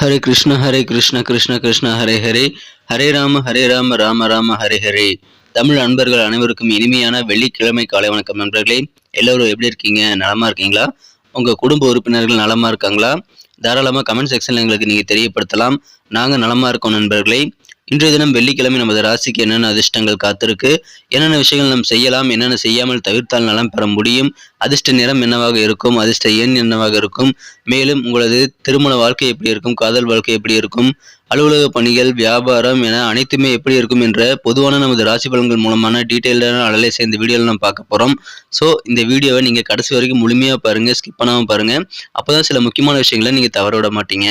ஹரே கிருஷ்ண ஹரே கிருஷ்ண கிருஷ்ண கிருஷ்ண ஹரே ஹரே. ஹரே ராம ஹரே ராம ராம ராம ஹரே ஹரே. தமிழ் அன்பர்கள் அனைவருக்கும் இனிமையான வெள்ளிக்கிழமை காலை வணக்கம் நண்பர்களே. எல்லோரும் எப்படி இருக்கீங்க? நலமா இருக்கீங்களா? உங்க குடும்ப உறுப்பினர்கள் நலமா இருக்காங்களா? தாராளமாக கமெண்ட் செக்ஷனில் எங்களுக்கு நீங்கள் தெரியப்படுத்தலாம். நாங்கள் நலமா இருக்கோம் நண்பர்களே. இன்றைய தினம் வெள்ளிக்கிழமை நமது ராசிக்கு என்னென்ன அதிர்ஷ்டங்கள் காத்திருக்கு என்னென்ன விஷயங்கள் நாம் செய்யலாம் என்னென்ன செய்யாமல் தவிர்த்தால் நலம் பெற முடியும் அதிர்ஷ்ட நிறம் என்னவாக இருக்கும் அதிர்ஷ்ட எண் என்னவாக இருக்கும் மேலும் உங்களது திருமண வாழ்க்கை எப்படி இருக்கும் காதல் வாழ்க்கை எப்படி இருக்கும் அலுவலக பணிகள் வியாபாரம் என அனைத்துமே எப்படி இருக்கும் என்ற பொதுவான நமது ராசி பலன்கள் மூலமான டீட்டெயிலான அலலை சேர்ந்த வீடியோவில் நம்ம பார்க்க போகிறோம் ஸோ இந்த வீடியோவை நீங்கள் கடைசி வரைக்கும் முழுமையாக பாருங்கள் ஸ்கிப் பண்ணாமல் பாருங்கள் அப்போ தான் சில முக்கியமான விஷயங்களை நீங்கள் தவற விட மாட்டீங்க.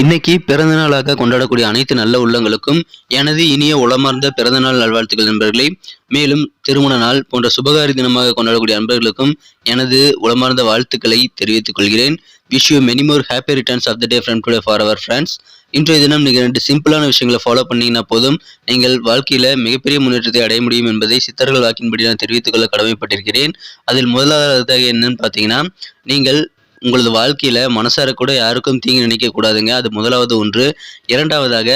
இன்னைக்கு பிறந்தநாளாக கொண்டாடக்கூடிய அனைத்து நல்ல உள்ளங்களுக்கும் எனது இனிய உளமார்ந்த பிறந்தநாள் நல்வாழ்த்துக்கள் நண்பர்களே. மேலும் திருமண நாள் போன்ற சுபகாரி தினமாக கொண்டாடக்கூடிய நண்பர்களுக்கும் எனது உளமார்ந்த வாழ்த்துக்களை தெரிவித்துக் கொள்கிறேன். Wish you many more happy returns of the day friend today for our friends இன்றைய தினம் நீங்கள் ரெண்டு சிம்பிளான விஷயங்களை ஃபாலோ பண்ணீங்கன்னா போதும். நீங்கள் வாழ்க்கையில் மிகப்பெரிய முன்னேற்றத்தை அடைய முடியும் என்பதை சித்தர்கள் வாக்கின்படி நான் தெரிவித்துக் கொள்ள கடமைப்பட்டிருக்கிறேன். அதில் முதலாவதாக என்னன்னு பார்த்தீங்கன்னா நீங்கள் உங்களது வாழ்க்கையில் மனசார கூட யாருக்கும் தீங்கு நினைக்கக்கூடாதுங்க அது முதலாவது ஒன்று. இரண்டாவதாக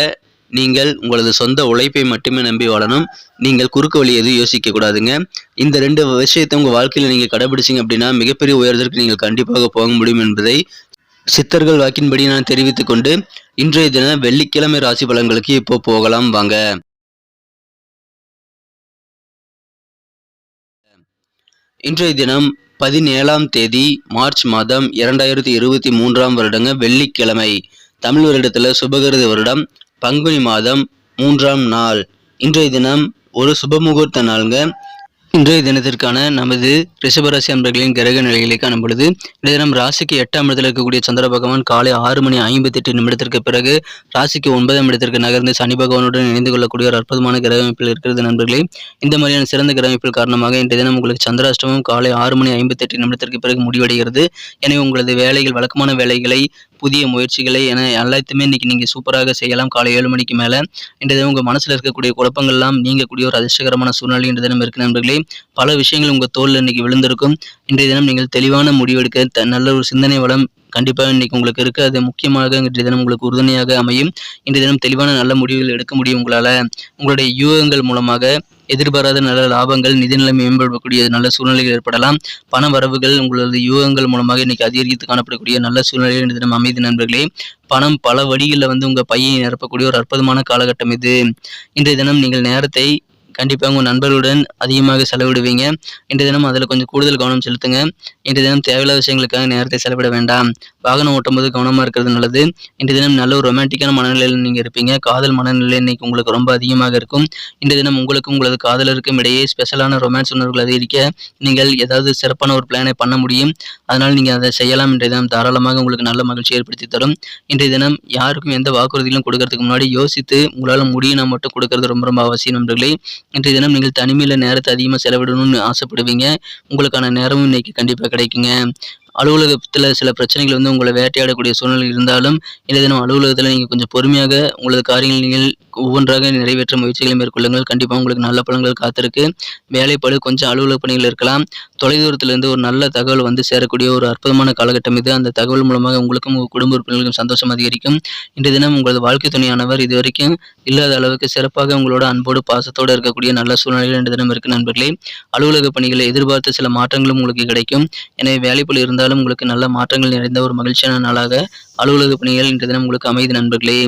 நீங்கள் உங்களது சொந்த உழைப்பை மட்டுமே நம்பி வாழணும். நீங்கள் குறுக்கு வழி எதுவும் யோசிக்க கூடாதுங்க. இந்த ரெண்டு விஷயத்தை உங்கள் வாழ்க்கையில் நீங்கள் கடைபிடிச்சிங்க அப்படின்னா மிகப்பெரிய உயரத்திற்கு நீங்கள் கண்டிப்பாக போக முடியும் என்பதை சித்தர்கள் வாக்கின்படி நான் தெரிவித்துக் கொண்டு இன்றைய தினம் வெள்ளிக்கிழமை ராசி பலன்களுக்கு இப்போ போகலாம். வாங்க. இன்றைய தினம் பதினேழாம் தேதி மார்ச் மாதம் இரண்டாயிரத்தி இருபத்தி மூன்றாம் வருடங்க வெள்ளிக்கிழமை. தமிழ் வருடத்தில் சுபகிருத வருடம் பங்குனி மாதம் மூன்றாம் நாள். இன்றைய தினம் ஒரு சுபமுகூர்த்த நாளுங்க. இன்றைய தினத்திற்கான நமது ரிஷபராசி அன்பர்களின் கிரக நிலைகளை காணும் பொழுது இந்த தினம் ராசிக்கு எட்டாம் இடத்தில் இருக்கக்கூடிய சந்திர பகவான் காலை ஆறு மணி ஐம்பத்தி எட்டு நிமிடத்திற்கு பிறகு ராசிக்கு ஒன்பதாம் இடத்திற்கு நகர்ந்து சனி பகவானுடன் இணைந்து கொள்ளக்கூடிய ஒரு அற்புதமான கிரக அமைப்பில் இருக்கிறது நண்பர்களே. இந்த மாதிரியான சிறந்த கிரக அமைப்பில் காரணமாக இன்றைய தினம் உங்களுக்கு சந்திராஷ்டமம் காலை ஆறு மணி ஐம்பத்தி எட்டு நிமிடத்திற்கு பிறகு முடிவடைகிறது. எனவே உங்களது வேலைகள் வழக்கமான வேலைகளை புதிய முயற்சிகளை என எல்லாத்தையுமே இன்னைக்கு நீங்கள் சூப்பராக செய்யலாம். காலை ஏழு மணிக்கு மேலே. இன்றைய தினம் உங்கள் மனசில் இருக்கக்கூடிய குழப்பங்கள்லாம் நீங்கக்கூடிய ஒரு அதிர்ஷ்டகரமான சூழ்நிலை இன்றைய தினம் இருக்கு நண்பர்களே. பல விஷயங்கள் உங்கள் தோளில் இன்னைக்கு விழுந்திருக்கும். இன்றைய தினம் நீங்கள் தெளிவான முடிவெடுக்க நல்ல ஒரு சிந்தனை வளம் கண்டிப்பாக இன்னைக்கு உங்களுக்கு இருக்கு. அது முக்கியமாக இன்றைய தினம் உங்களுக்கு உறுதுணையாக அமையும். இன்றைய தினம் தெளிவான நல்ல முடிவுகள் எடுக்க முடியும் உங்களால். உங்களுடைய யூகங்கள் மூலமாக எதிர்பாராத நல்ல லாபங்கள் நிதிநிலை மேம்படக்கூடிய நல்ல சூழ்நிலைகள் ஏற்படலாம். பண வரவுகள் உங்களது யூகங்கள் மூலமாக இன்னைக்கு அதிகரித்து காணப்படக்கூடிய நல்ல சூழ்நிலைகள் இந்த தினம் அமைதி நண்பர்களே. பணம் பல வழிகளில் வந்து உங்கள் பையை நிரப்பக்கூடிய ஒரு அற்புதமான காலகட்டம் இது. இன்றைய தினம் நீங்கள் நேரத்தை கண்டிப்பாக உங்கள் நண்பர்களுடன் அதிகமாக செலவிடுவீங்க. இன்றைய தினம் அதில் கொஞ்சம் கூடுதல் கவனம் செலுத்துங்க. இன்றைய தினம் தேவையில்லாத விஷயங்களுக்காக நேரத்தை செலவிட வேண்டாம். வாகனம் ஓட்டும் போது கவனமாக இருக்கிறது நல்லது. இன்றைய தினம் நல்ல ஒரு ரொமான்டிக்கான மனநிலையில் நீங்கள் இருப்பீங்க. காதல் மனநிலை இன்னைக்கு உங்களுக்கு ரொம்ப அதிகமாக இருக்கும். இன்றைய தினம் உங்களுக்கும் உங்களது காதலருக்கும் இடையே ஸ்பெஷலான ரொமான்ஸ் உணர்வுகள் அதிகரிக்க நீங்கள் ஏதாவது சிறப்பான ஒரு பிளானை பண்ண முடியும். அதனால் நீங்கள் அதை செய்யலாம் இன்றைய தினம். தாராளமாக உங்களுக்கு நல்ல மகிழ்ச்சி ஏற்படுத்தி தரும். இன்றைய தினம் யாருக்கும் எந்த வாக்குறுதிகளும் கொடுக்கறதுக்கு முன்னாடி யோசித்து உங்களால் முடியும் மட்டும் கொடுக்கறது ரொம்ப ரொம்ப அவசியம் நண்பர்களே. இன்றைய தினம் நீங்கள் தனிமையில் நேரத்தை அதிகமாக செலவிடணும்னு ஆசைப்படுவீங்க. உங்களுக்கான நேரமும் இன்னைக்கு கண்டிப்பாக கிடைக்குங்க. அலுவலகத்தில் சில பிரச்சனைகள் வந்து உங்களை வேட்டையாடக்கூடிய சூழ்நிலை இருந்தாலும் இந்த தினம் அலுவலகத்தில் நீங்கள் கொஞ்சம் பொறுமையாக உங்களது காரியங்கள் நீங்கள் ஒவ்வொன்றாக நிறைவேற்ற முயற்சிகளை மேற்கொள்ளுங்கள். கண்டிப்பாக உங்களுக்கு நல்ல பலன்கள் காத்திருக்கு. வேலைப்பாடு கொஞ்சம் அலுவலக பணிகள் இருக்கலாம். தொலைதூரத்திலிருந்து ஒரு நல்ல தகவல் வந்து சேரக்கூடிய ஒரு அற்புதமான காலகட்டம் இது. அந்த தகவல் மூலமாக உங்களுக்கும் உங்கள் குடும்ப உறுப்பினர்களுக்கும் சந்தோஷம் அதிகரிக்கும். இன்றைய தினம் உங்களது வாழ்க்கை துணையானவர் இதுவரைக்கும் இல்லாத அளவுக்கு சிறப்பாக உங்களோட அன்போடு பாசத்தோடு இருக்கக்கூடிய நல்ல சூழ்நிலைகள் இன்றைய தினம் இருக்கு நண்பர்களே. அலுவலக பணிகளை எதிர்பார்த்த சில மாற்றங்களும் உங்களுக்கு கிடைக்கும். எனவே வேலைப்பள் இருந்தாலும் உங்களுக்கு நல்ல மாற்றங்கள் நிறைந்த ஒரு மகிழ்ச்சியான நாளாக அலுவலக பணிகள் இன்றைய தினம் உங்களுக்கு அமைதி நண்பர்களே.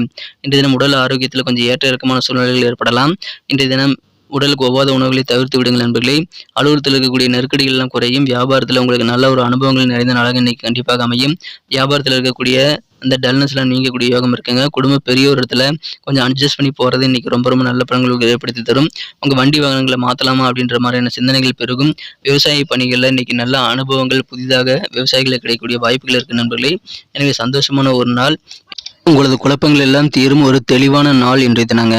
இன்றைய தினம் உடல் ஆரோக்கியத்தில் கொஞ்சம் ஏற்ற இறக்கமான சூழ்நிலைகள் ஏற்படலாம். இன்றைய தினம் உடலுக்கு ஒவ்வாத உணவுகளை தவிர்த்து விடுங்கள் நண்பர்களே. அலுவலகத்தில் இருக்கக்கூடிய நெருக்கடிகள் எல்லாம் குறையும். வியாபாரத்தில் உங்களுக்கு நல்ல ஒரு அனுபவங்கள் நிறைந்த நாளாக இன்னைக்கு கண்டிப்பாக அமையும். வியாபாரத்தில் இருக்கக்கூடிய அந்த டல்னஸ்லாம் நீங்கக்கூடிய யோகம் இருக்குங்க. குடும்ப பெரியோர் இடத்துல கொஞ்சம் அட்ஜஸ்ட் பண்ணி போகிறது இன்னைக்கு ரொம்ப ரொம்ப நல்ல பலன்களுக்கு ஏற்படுத்தி தரும். உங்கள் வண்டி வாகனங்களை மாற்றலாமா அப்படின்ற மாதிரியான சிந்தனைகள் பெருகும். விவசாய பணிகளில் இன்னைக்கு நல்ல அனுபவங்கள் புதிதாக விவசாயிகளுக்கு கிடைக்கக்கூடிய வாய்ப்புகள் இருக்கு நண்பர்களே. எனவே சந்தோஷமான ஒரு நாள். உங்களது குழப்பங்கள் எல்லாம் தீரும் ஒரு தெளிவான நாள் இன்றைய தினங்க.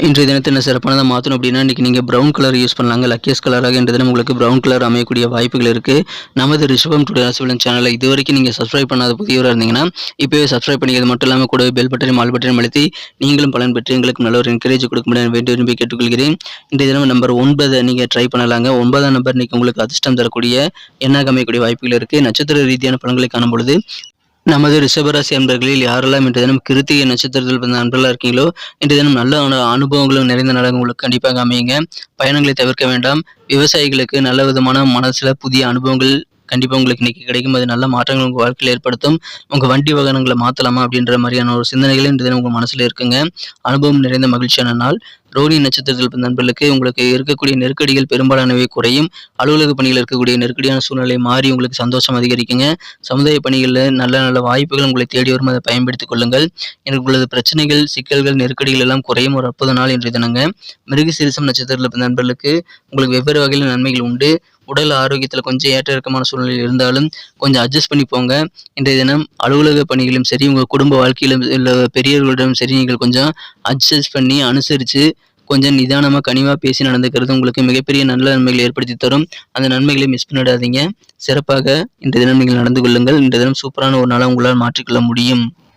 இன்றைய தினத்தை என்ன சிறப்பானதாக மாற்றணும் அப்படின்னா இன்றைக்கி நீங்கள் ப்ரௌன் கலர் யூஸ் பண்ணலாங்க. லக்கியஸ் கலராக இன்றைய தினம் உங்களுக்கு ப்ரௌன் கலர் அமையக்கூடிய வாய்ப்புகள் இருக்குது நமது ரிஷபம் டுடே ராசிபலன் சேனலை இது வரைக்கும் நீங்கள் சப்ஸ்கிரைப் பண்ணாத புதியவராக இருந்தீங்கன்னா இப்போவே சப்ஸ்கிரைப் பண்ணிக்கிறது மட்டும் இல்லாமல் கூட பெல் பட்டனையும் ஆல் பட்டனையும் அழுத்தி நீங்களும் பலன் பெற்று எங்களுக்கு நல்ல ஒரு என்கரேஜ் கொடுக்க முடியும் வேண்டும் விரும்பி கேட்டுக்கொள்கிறேன். இன்றைய தினம் நம்பர் ஒன்பதை நீங்கள் ட்ரை பண்ணலாங்க. ஒன்பதாம் நம்பர் இன்றைக்கி உங்களுக்கு அதிர்ஷ்டம் தரக்கூடிய எண்ணாக அமையக்கூடிய வாய்ப்புகள் இருக்குது நட்சத்திர ரீதியான பலன்களை காணும் பொழுது நமது ரிஷபராசி அன்பர்களில் யாரெல்லாம் இன்று தினம் கிருத்திகை நட்சத்திரத்தில் பிறந்த அன்பர்களாக இருக்கீங்களோ இன்று தினம் நல்ல அனுபவங்களும் நிறைந்த நாளாக உங்களுக்கு கண்டிப்பாக அமையுங்க. பயணங்களை தவிர்க்க வேண்டாம். விவசாயிகளுக்கு நல்ல விதமான மனசில் புதிய அனுபவங்கள் கண்டிப்பாக உங்களுக்கு இன்னைக்கு கிடைக்கும். அது நல்ல மாற்றங்கள் உங்கள் வாழ்க்கையில் ஏற்படுத்தும். உங்கள் வண்டி வாகனங்களை மாற்றலாமா அப்படின்ற மாதிரியான ஒரு சிந்தனைகள் இன்று தினம் உங்கள் மனசில் இருக்குங்க. அனுபவம் நிறைந்த மகிழ்ச்சியான நாள். ரோனி நட்சத்திரத்தில் நண்பர்களுக்கு உங்களுக்கு இருக்கக்கூடிய நெருக்கடிகள் பெரும்பாலானவை குறையும். அலுவலக பணியில் இருக்கக்கூடிய நெருக்கடியான சூழ்நிலை மாறி உங்களுக்கு சந்தோஷம் அதிகரிக்குங்க. சமுதாய பணிகளில் நல்ல நல்ல வாய்ப்புகள் உங்களை தேடி வரும் அதை பயன்படுத்திக் கொள்ளுங்கள். எனக்கு உள்ளது பிரச்சனைகள் சிக்கல்கள் நெருக்கடிகள் எல்லாம் குறையும் ஒரு அற்புத நாள் இன்றைய தினங்க. மிருகசீரிசம் நட்சத்திரத்தில் நண்பர்களுக்கு உங்களுக்கு வெவ்வேறு வகையில் நன்மைகள் உண்டு. உடல் ஆரோக்கியத்தில் கொஞ்சம் ஏற்ற இறக்கமான சூழ்நிலை இருந்தாலும் கொஞ்சம் அட்ஜஸ்ட் பண்ணி போங்க. இன்றைய தினம் அலுவலக பணிகளும் சரி உங்கள் குடும்ப வாழ்க்கையிலும் இல்லை பெரியவர்களிடம் சரி நீங்கள் கொஞ்சம் அட்ஜஸ்ட் பண்ணி அனுசரித்து கொஞ்சம் நிதானமாக கனிவாக பேசி நடந்துக்கிறது உங்களுக்கு மிகப்பெரிய நல்ல நன்மைகளை ஏற்படுத்தி தரும். அந்த நன்மைகளை மிஸ் பண்ணிடாதீங்க சிறப்பாக இன்றைய தினம் நீங்கள் நடந்து கொள்ளுங்கள். இன்றைய தினம் சூப்பரான ஒரு நாளாக உங்களால் மாற்றிக்கொள்ள முடியும்.